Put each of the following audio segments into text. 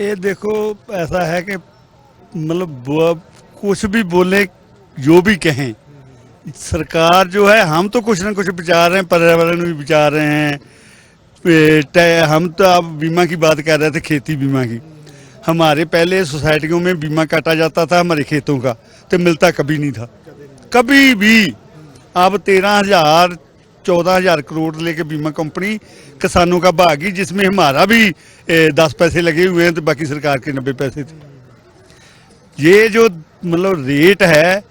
ये देखो, ऐसा है कि मतलब कुछ भी बोले, जो भी कहें। सरकार जो है, हम तो कुछ ना कुछ विचार रहे हैं, पर्यावरण भी विचार रहे हैं। हम तो आप बीमा की बात कर रहे थे, खेती बीमा की। हमारे पहले सोसाइटियों में बीमा काटा जाता था हमारे खेतों का तो मिलता कभी नहीं था। कभी भी अब तेरह हज़ार चौदह हजार करोड़ लेके बीमा कंपनी किसानों का भागी जिसमें हमारा भी ए, दस पैसे लगे हुए हैं तो बाकी सरकार के नब्बे पैसे थे ये जो मतलब रेट है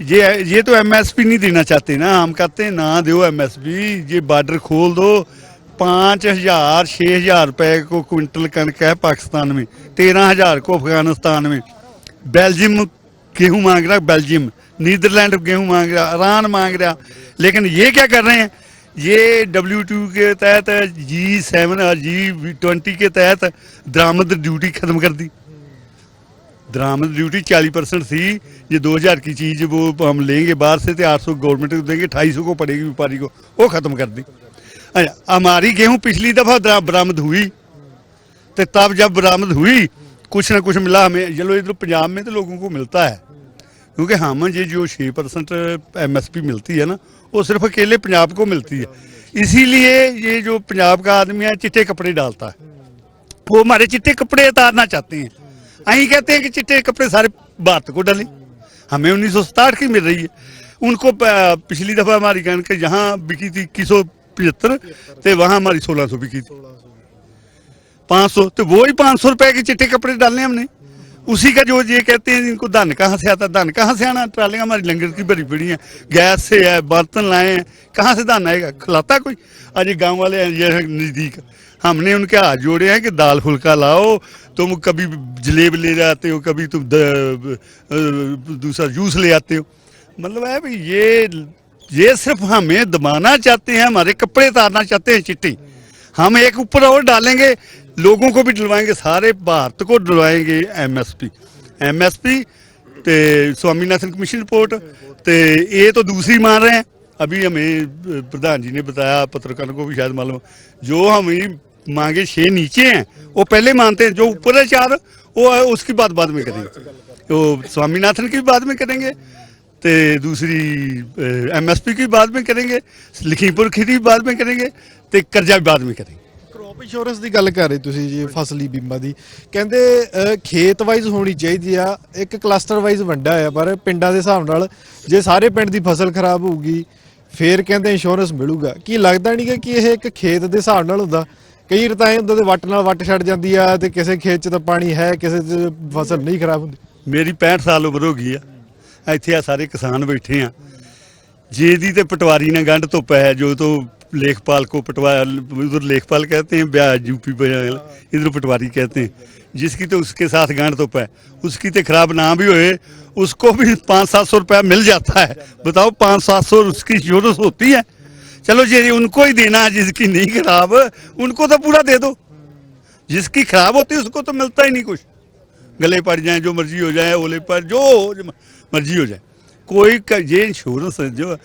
ये ये तो एमएसपी नहीं देना चाहते ना हम कहते हैं ना दो एमएसपी ये बॉर्डर खोल दो पाँच हजार छः हजार रुपए को क्विंटल कणक है पाकिस्तान में तेरह हजार को अफगानिस्तान में बेल्जियम गेहूं मांग रहा बेल्जियम नीदरलैंड गेहूँ मांग रहा ईरान मांग रहा। लेकिन ये क्या कर रहे हैं? ये डब्ल्यू के तहत जी सेवन और जी ट्वेंटी के तहत दरामद ड्यूटी खत्म कर दी। दरामद ड्यूटी 40 परसेंट थी। ये 2000 की चीज़, वो हम लेंगे बाहर से तो 800 गवर्नमेंट को देंगे 250 को पड़ेगी व्यापारी को, वो खत्म कर दी। अच्छा हमारी गेहूँ पिछली दफ़ा बरामद हुई। तो तब जब बरामद हुई, कुछ ना कुछ मिला हमें। चलो इधर पंजाब में तो लोगों को मिलता है। क्योंकि हम ये जो छः परसेंट एम मिलती है ना वो सिर्फ अकेले पंजाब को मिलती है इसीलिए ये जो पंजाब का आदमी है चिट्टे कपड़े डालता है वो हमारे चिट्टे कपड़े उतारना चाहते हैं अही कहते हैं कि चिट्टे कपड़े सारे भारत को डालें हमें उन्नीस सौ सताहठ की मिल रही है उनको प- पिछली दफा हमारी कणक यहाँ बिकी थी इक्कीस सौ पचहत्तर तो वहाँ हमारी सोलह सौ बिकी थी पाँच सौ तो वो ही पाँच सौ रुपए के चिट्टे कपड़े डालने हमने उसी का जो ये कहते हैं, इनको धन कहाँ से आता, धन कहाँ से आना? ट्रालियाँ हमारी लंगर की भरी पड़ी हैं। गैस से है, बर्तन लाए हैं। कहाँ से धन आएगा? खिलाता कोई? आज ये गाँव वाले हैं, ये नज़दीक। हमने उनके हाथ जोड़े हैं कि दाल फुल्का लाओ। तुम कभी जलेब ले जाते हो, कभी तुम दूसरा जूस ले आते हो। मतलब है भाई, ये ये सिर्फ़ हमें दबाना चाहते हैं, हमारे कपड़े उतारना चाहते हैं चिट्टी। हम एक ऊपर और डालेंगे लोगों को भी डलवाएंगे सारे भारत को डलवाएंगे एमएसपी एमएसपी ते स्वामीनाथन कमीशन रिपोर्ट ते ये तो दूसरी मान रहे हैं अभी हमें अ, प्रधान जी ने बताया पत्रकारों को भी शायद मालूम जो हम ही मांगे छह नीचे हैं वो पहले मानते हैं जो ऊपर है चार वो है, उसकी बात बाद में करेंगे तो स्वामीनाथन की भी बाद में करेंगे ਤੇ ਦੂਸਰੀ ਐਮਐਸਪੀ की बाद में करेंगे लखीमपुर खीरी भी बाद में करेंगे ਤੇ ਕਰਜ਼ਾ ਵੀ बाद में करेंगे ਕ੍ਰੌਪ ਇੰਸ਼ੋਰੈਂਸ ਦੀ ਗੱਲ ਕਰ ਰਹੇ ਤੁਸੀਂ ਜੀ ਫਸਲੀ ਬੀਮਾ ਦੀ। ਕਹਿੰਦੇ ਅਹ, ਖੇਤ ਵਾਈਜ਼ ਹੋਣੀ ਚਾਹੀਦੀ ਆ ਇੱਕ ਕਲਸਟਰ ਵਾਈਜ਼ ਵੰਡਾ ਹੋਇਆ ਪਰ ਪਿੰਡਾਂ ਦੇ ਹਿਸਾਬ ਨਾਲ ਜੇ ਸਾਰੇ ਪਿੰਡ ਦੀ ਫਸਲ ਖਰਾਬ ਹੋਊਗੀ ਫੇਰ ਕਹਿੰਦੇ ਇੰਸ਼ੋਰੈਂਸ ਮਿਲੂਗਾ। ਕੀ ਲੱਗਦਾ ਨਹੀਂ ਕਿ ਇਹ ਇੱਕ ਖੇਤ ਦੇ ਹਿਸਾਬ ਨਾਲ ਹੁੰਦਾ? ਕਈ ਰਤਾਏ ਹੁੰਦੇ ਤੇ ਵੱਟ ਨਾਲ ਵੱਟ ਛੱਡ ਜਾਂਦੀ ਆ ਤੇ ਕਿਸੇ ਖੇਤ 'ਚ ਤਾਂ ਪਾਣੀ ਹੈ ਕਿਸੇ 'ਚ ਫਸਲ ਨਹੀਂ ਖਰਾਬ ਹੁੰਦੀ। ਮੇਰੀ 65 ਸਾਲ ਉਮਰ ਹੋ ਗਈ ਆ। ਇੱਥੇ ਆ ਸਾਰੇ ਕਿਸਾਨ ਬੈਠੇ ਆ। ਜਿਹਦੀ ਤੇ ਪਟਵਾਰੀ ਨਾਲ ਗੰਢ ਧੁੱਪ ਹੈ ਜੋ ਤੋਂ लेखपाल को पटवा, उधर लेखपाल कहते हैं ब्याज यूपी इधर पटवारी कहते हैं। जिसकी तो उसके साथ गांठ तो है। उसकी तो खराब ना भी होए, उसको भी पाँच सात सौ रुपया मिल जाता है। बताओ पाँच सात सौ उसकी ज़रूरत होती है? चलो ये उनको ही देना जिसकी नहीं खराब, उनको तो पूरा दे दो। जिसकी खराब होती है, उसको तो मिलता ही नहीं कुछ। गले पड़ जाए, जो मर्ज़ी हो जाए, ओले पर जो मर्ज़ी हो जाए। कोई ये इंश्योरेंस जो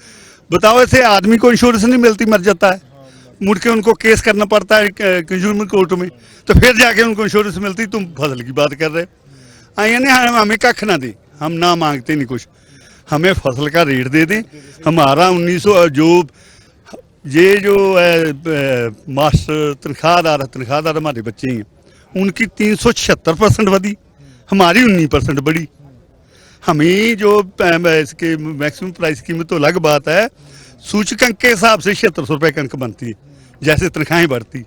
बताओ, ऐसे आदमी को इंश्योरेंस नहीं मिलती, मर जाता है। मुड़ के उनको केस करना पड़ता है कंज्यूमर कोर्ट में। तो फिर जाके उनको इंश्योरेंस मिलती, तुम फ़सल की बात कर रहे आइए नहीं हम, हमें कख ना दे। हम ना मांगते नहीं कुछ। हमें फ़सल का रेट दे दें। हमारा उन्नीस सौ, जो, ये जो, है मास्टर तनख्वाहदार तनख्वाहदार हमारे बच्चे हैं। उनकी तीन सौ छिहत्तर परसेंट बढ़ी हमारी उन्नीस परसेंट बढ़ी हमें जो इसके मैक्सिमम प्राइस कीमत तो अलग बात है सूचकांक के हिसाब से छिहत्तर सौ रुपये कणक बनती है जैसे तनख्वाहें बढ़ती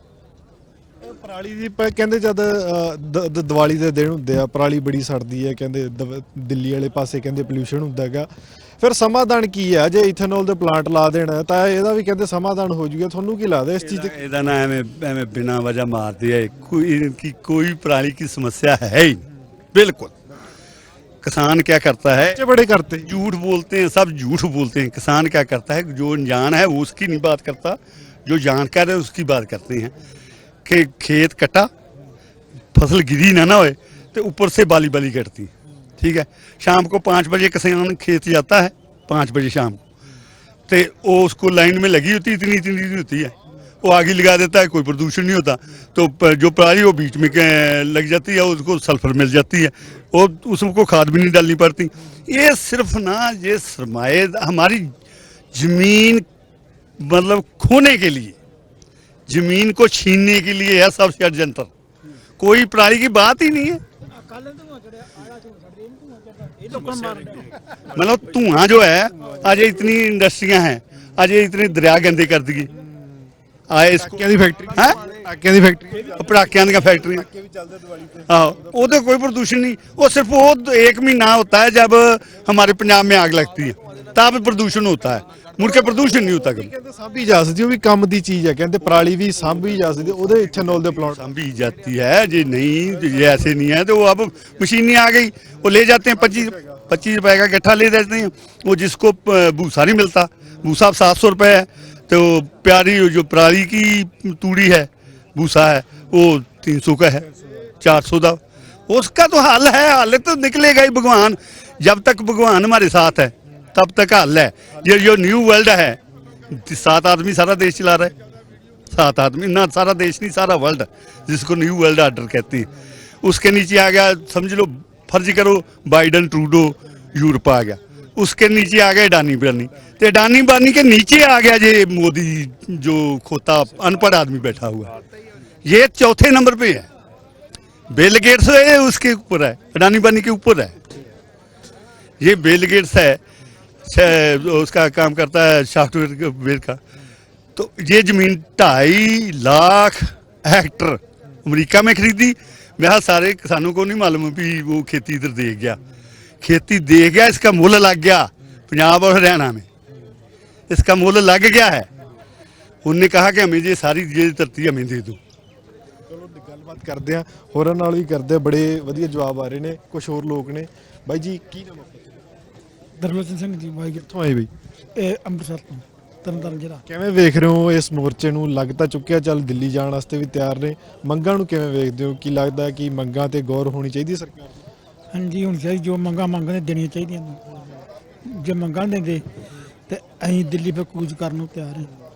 ਪਰਾਲੀ ਦੀ ਕਹਿੰਦੇ ਜਦ ਦੀਵਾਲੀ ਦੇ ਦਿਨ ਹੁੰਦੇ ਆ ਪਰਾਲੀ ਬੜੀ ਸੜਦੀ ਹੈ ਕਹਿੰਦੇ ਦਿੱਲੀ ਵਾਲੇ ਪਾਸੇ ਕਹਿੰਦੇ ਪੋਲੂਸ਼ਨ ਹੁੰਦਾ ਹੈਗਾ। ਫਿਰ ਸਮਾਧਾਨ ਕੀ ਹੈ? ਜੇ ਇਥੇਨੋਲ ਦੇ ਪਲਾਂਟ ਲਾ ਦੇਣਾ ਤਾਂ ਇਹਦਾ ਵੀ ਕਹਿੰਦੇ ਸਮਾਧਾਨ ਹੋ ਜੂਗਾ। ਤੁਹਾਨੂੰ ਕੀ ਲੱਗਦਾ ਇਸ ਚੀਜ਼ ਇਹਦਾ- ਇਹਦਾ ਨਾ ਐਵੇਂ ਐਵੇਂ ਬਿਨਾ ਵਜ੍ਹਾ ਮਾਰਦੇ ਆ ਕੋਈ ਕੋਈ ਪਰਾਲੀ ਕੀ ਸਮੱਸਿਆ ਹੈ ਹੀ ਨਹੀਂ। ਬਿਲਕੁਲ। किसान क्या करता है? बड़े करते झूठ बोलते हैं सब झूठ बोलते हैं। किसान क्या करता है? जो अनजान है वो उसकी नहीं बात करता। जो जानकार है उसकी बात करते हैं। कि खेत कटा फ़सल गिरी ना ना होए तो ऊपर से बाली बाली कटती ठीक है? शाम को पाँच बजे किसान खेत जाता है पाँच बजे शाम को। तो वो उसको लाइन में लगी होती है इतनी इतनी इतनी होती है। वो आगे लगा देता है, कोई प्रदूषण नहीं होता। तो जो पराली वो बीच में लग जाती है, उसको सल्फ़र मिल जाती है। और उसको खाद भी नहीं डालनी पड़ती। ये सिर्फ़ ना, ये सरमाए हमारी ज़मीन मतलब खोने के लिए, ज़मीन को छीनने के लिए है सब षडयंत्र कोई पराली की बात ही नहीं है। मतलब धुआँ जो है, आज इतनी इंडस्ट्रियाँ हैं, आज इतने दरिया गंदे कर दिए आए इसको ਟਾਕਿਆਂ ਦੀ ਫੈਕਟਰੀ हैं ਟਾਕਿਆਂ ਦੀ ਫੈਕਟਰੀ पटाखियां दी फैक्ट्री हाँ वो तो कोई प्रदूषण नहीं वो सिर्फ वो एक महीना होता है जब हमारे पंजाब में आग लगती है तब प्रदूषण होता है मुड़ के प्रदूषण नहीं होता कभी ਕਹਿੰਦੇ ਸਾਂਭੀ ਜਾ ਸਕਦੀ ਉਹ ਵੀ ਕੰਮ ਦੀ ਚੀਜ਼ ਹੈ ਕਹਿੰਦੇ ਪਰਾਲੀ ਵੀ ਸਾਂਭੀ ਜਾ ਸਕਦੀ ਉਹਦੇ ਇਥਨੋਲ ਦੇ ਪਲਾਂਟ सांभी जाती है जी नहीं तो ये ऐसे नहीं है तो वो अब मशीनें आ गई वो ले जाते हैं पच्चीस पच्चीस रुपए का गट्ठा ले जाते हैं वो जिसको प- भूसा नहीं मिलता भूसा सात सौ रुपये है तो प्यारी जो पराली की तूड़ी है भूसा है वो तीन सौ का है चार सौ का उसका तो हल है हल तो निकलेगा ही भगवान जब तक भगवान हमारे साथ है तब तक हल है ये जो न्यू वर्ल्ड है सात आदमी सारा देश चला रहा है सात आदमी ना सारा देश नहीं सारा वर्ल्ड जिसको न्यू वर्ल्ड ऑर्डर कहते हैं उसके नीचे आ गया समझ लो फर्ज करो बाइडन ट्रूडो यूरोप आ गया उसके नीचे आ गया डानी बानी। तो डानी बानी के नीचे आ गया ये मोदी जो खोता अनपढ़ आदमी बैठा हुआ। ये चौथे नंबर पे है। बिल गेट्स है, उसके ऊपर है। अडानी बानी के ऊपर है। ये बिल गेट्स है। उसका काम करता है सॉफ्टवेयर वेयर का। तो ये ज़मीन ढाई लाख हेक्टर अमेरिका में खरीदी। मैं सारे किसानों को नहीं मालूम भी वो खेती इधर दे गया। खेती दे गया इसका मुल लग गया पंजाब और हरियाणा में इसका मुल लग गया है उनने कहा कि हमें ये सारी ये धरती हमें दे दो ਚਲੋ ਗੱਲਬਾਤ ਕਰਦੇ ਆ ਹੋਰਾਂ ਨਾਲ ਵੀ ਕਰਦੇ ਆ ਬੜੇ ਵਧੀਆ ਜਵਾਬ ਆ ਰਹੇ ਨੇ ਕੁਝ ਹੋਰ ਲੋਕ ਨੇ ਬਾਈ ਜੀ ਕੀ ਨਾਮ ਆਪਣਾ ਦਰਲੋਚਨ ਸਿੰਘ ਜੀ ਵਾਹਿਗੁਰੂ ਕਿੱਥੋਂ ਆਏ ਬਈ ਇਹ ਅੰਮ੍ਰਿਤਸਰ ਤੋਂ ਤਰਨਤਾਰਨ ਜ਼ਿਲ੍ਹਾ ਕਿਵੇਂ ਵੇਖ ਰਹੇ ਹੋ ਇਸ ਮੋਰਚੇ ਨੂੰ ਲੱਗ ਤਾਂ ਚੁੱਕਿਆ ਚੱਲ ਦਿੱਲੀ ਜਾਣ ਵਾਸਤੇ ਵੀ ਤਿਆਰ ਨੇ ਮੰਗਾਂ ਨੂੰ ਕਿਵੇਂ ਵੇਖਦੇ ਹੋ ਕੀ ਲੱਗਦਾ ਕਿ ਮੰਗਾਂ ਤੇ ਗੌਰ ਹੋਣੀ ਚਾਹੀਦੀ ਹੈ ਸਰਕਾਰ ਦੀ ਹਾਂਜੀ, ਹੁਣ ਚਾਹੀਦੀ ਜੋ ਮੰਗਾਂ ਮੰਗਦੇ, ਦੇਣੀਆਂ ਚਾਹੀਦੀਆਂ ਨੇ। ਜੇ ਮੰਗਾਂ ਦਿੰਦੇ, ਤੇ ਅਸੀਂ ਦਿੱਲੀ 'ਤੇ ਕੂਚ ਕਰਨ ਨੂੰ ਤਿਆਰ ਹਾਂ।